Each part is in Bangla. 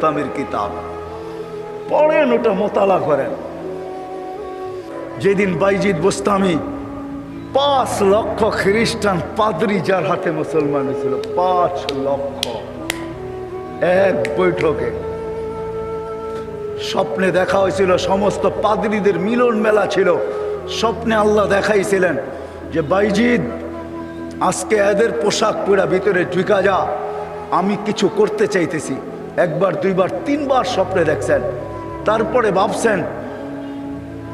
বুস্তামির কিতাব। পড়েন ওটা মোতালা করেন। যেদিন বাইজিদ বুস্তামি পাঁচ লক্ষ খ্রিস্টান পাদ্রি যার হাতে মুসলমান ছিল পাঁচ লক্ষ। এক বৈঠকে স্বপ্নে দেখা হয়েছিল, সমস্ত পাদ্রীদের মিলন মেলা ছিল। স্বপ্নে আল্লাহ দেখাইছিলেন যে, বাইজিদ, আজকে এদের পোশাক পুরা ভিতরে ঢুকা যা, আমি কিছু করতে চাইতেছি। একবার, দুইবার, তিনবার স্বপ্নে দেখছেন। তারপরে ভাবছেন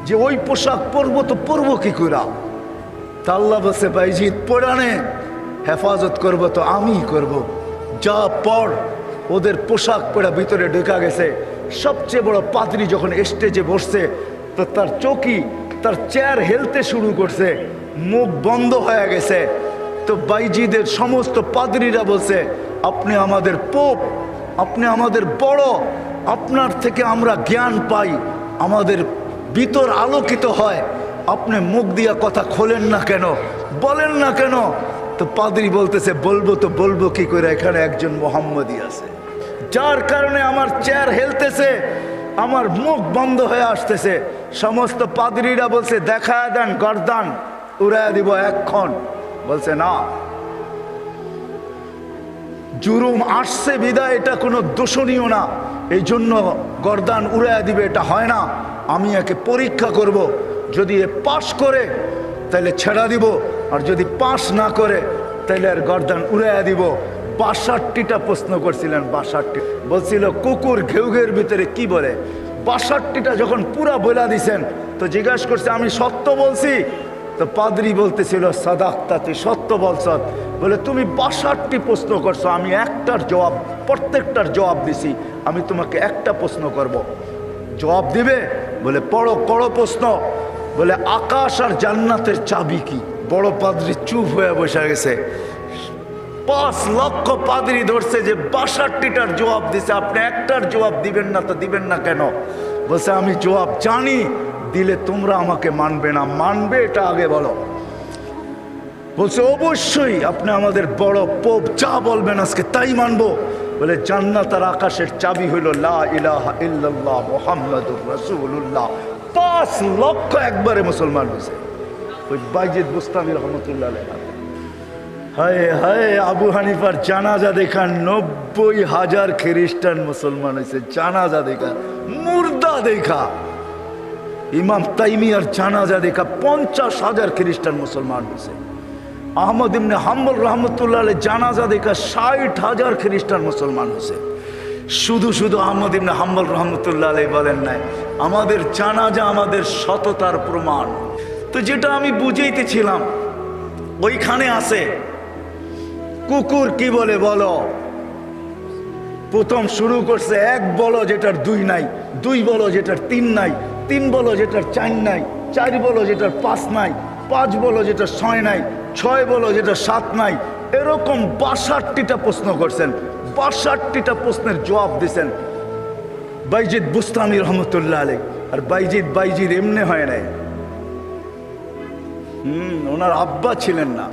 যে ওই পোশাক পরবো তো পরবো কি করা তা আল্লাহ বসে বাইজিদ পরানে হেফাজত করব তো আমিই করব। যা পর ওদের পোশাক পরা ভিতরে ঢুকা গেছে, সবচেয়ে বড় পাত্রী যখন স্টেজে বসছে, তো তার চৌকি তার চেয়ার হেলতে শুরু করছে, মুখ বন্ধ হয়ে গেছে। তো বাইজিদের সমস্ত পাদ্রীরা বলছে, আপনি আমাদের পোপ আপনি আমাদের বড়, আপনার থেকে আমরা জ্ঞান পাই, আমাদের ভিতর আলোকিত হয়। আপনি মুখ দিয়া কথা খোলেন না কেন? বলেন না কেন? তো পাদ্রি বলতেছে, বলব তো বলব কি করে, এখানে একজন মোহাম্মদই আছে। যার কারণে আমার চেয়ার হেলতেছে, আমার মুখ বন্ধ হয়ে আসতেছে। সমস্ত পাদ্রীরা বলছে দেখা দেন গরদান, উড়াইয়া দিব এক্ষণ বলছে, না। জুরুম আসছে, বিদায়, এটা কোনো দোষণীয় না। এই জন্য গরদান উড়াইয়া দিবে, এটা হয় না। আমি একে পরীক্ষা করব। যদি এ পাশ করে, তাহলে ছেড়া দিব। আর যদি পাশ না করে, তাহলে আর গরদান উড়াইয়া দিব। বাষট্টিটা প্রশ্ন করছিলেন, বাষট্টি। বলছিল, কুকুর ঘেউ ঘেউর ভিতরে কি বলে? বাষট্টিটা যখন পুরা বইলা দিছেন, তো জিজ্ঞাসা করছে, আমি সত্য বলছি? তো পাদ্রি বলতেছিল সাদাক্তা তুই সত্য বলছ বলে, তুমি বাষট্টি প্রশ্ন করছ, আমি একটার জবাব, প্রত্যেকটার জবাব দিছি, আমি তোমাকে একটা প্রশ্ন করব। জবাব দিবে? বলে, পড়ো পড়ো প্রশ্ন। বলে, আকাশ আর জান্নাতের চাবি কি? বড় পাদ্রি চুপ হয়ে বসে গেছে। পাঁচ লক্ষ পাদ্রি ধরছে যে, বাষট্টিটার জবাব দিছে। আপনি একটার জবাব দিবেন না তো দিবেন না কেন? বলছে, আমি জবাব জানি দিলে তোমরা আমাকে মানবে না। মানবে এটা আগে বলো। বলছে, অবশ্যই আপনি আমাদের বড় পোপ, যা বলবেন আজকে তাই মানবো। বলে, জান্নাত আর আকাশের চাবি হইল লা পাঁচ লক্ষ একবারে মুসলমান হয়েছে। ওই বাইজিদ বুস্তামি রহমতুল্লাহ আলাইহি। হায় হায়, আবু হানিফার জানাজা দেখা নব্বই হাজার খ্রিস্টান মুসলমান হয়েছে। জানাজা দেখা মুর্দা দেখা। ইমাম তাইমিয়ার জানাজা দেখা পঞ্চাশ হাজার খ্রিস্টান মুসলমান হয়েছে। আহমদ ইমনে হাম্বল রহমতুল্লাহ জানাজা দেখা ষাট হাজার খ্রিস্টান মুসলমান হয়েছে। শুধু শুধু আহমদ ইমনে হাম্বল রহমতুল্লাহ আলাই বলেন নাই, আমাদের জানাজা আমাদের সততার প্রমাণ। তো যেটা আমি বুঝাইতেছিলাম, ওইখানে আছে, কুকুর কি বলে বলো? প্রথম শুরু করছে, এক বলো যেটার দুই নাই, দুই বলো যেটার তিন নাই তিন বলো যেটার চার নাই, চার বলো যেটার পাঁচ নাই, পাঁচ বলো যেটা ছয় নাই, ছয় বলো যেটা সাত নাই, এরকম বাষট্টিটা প্রশ্ন করছেন। বাষট্টিটা প্রশ্নের জবাব দিছেন বাইজিদ বুস্তামি রহমতুল্লাহ আলী আর বাইজিদ বাইজিদ এমনি হয় নাই। হুম, ওনার আব্বা ছিলেন না।